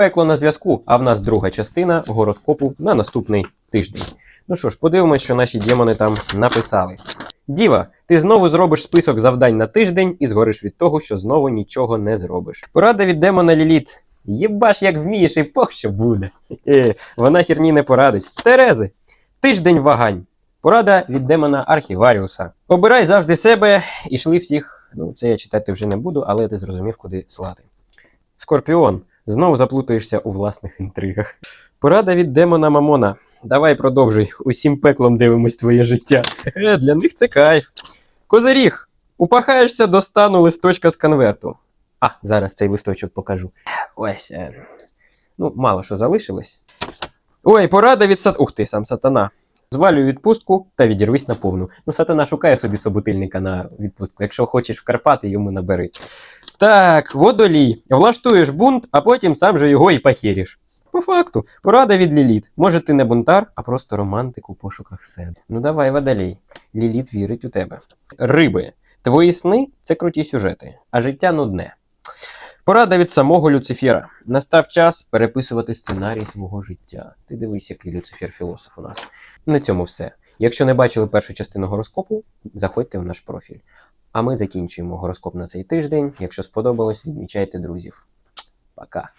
Пекло на зв'язку, а в нас друга частина гороскопу на наступний тиждень. Ну що ж, подивимось, що наші демони там написали. Діва, ти знову зробиш список завдань на тиждень і згориш від того, що знову нічого не зробиш. Порада від демона Ліліт. Єбаш, як вмієш, і пох що буде. Е, вона херні не порадить. Терези, тиждень вагань. Порада від демона Архіваріуса. Обирай завжди себе і шли всіх. Ну, це я читати вже не буду, але ти зрозумів, куди слати. Скорпіон, знову заплутаєшся у власних інтригах. Порада від демона Мамона. Давай продовжуй. Усім пеклом дивимось твоє життя. Е, для них це кайф. Козиріг, упахаєшся до стану листочка з конверту. А, зараз цей листочок покажу. Ось. Е, ну, мало що залишилось. Ой, порада від сат. Ух ти, сам сатана. Звалюй відпустку та відірвись на повну. Ну, сатана шукає собі собутильника на відпустку. Якщо хочеш в Карпати, йому набери. Так, водолій. Влаштуєш бунт, а потім сам же його і похеріш. По факту, порада від Ліліт. Може, ти не бунтар, а просто романтик у пошуках себе. Ну давай, водолій. Ліліт вірить у тебе. Риби. Твої сни це круті сюжети, а життя нудне. Порада від самого Люцифера. Настав час переписувати сценарій свого життя. Ти дивись, який Люцифер філософ у нас. На цьому все. Якщо не бачили першу частину гороскопу, заходьте в наш профіль. А ми закінчуємо гороскоп на цей тиждень. Якщо сподобалось, відмічайте друзів. Пока.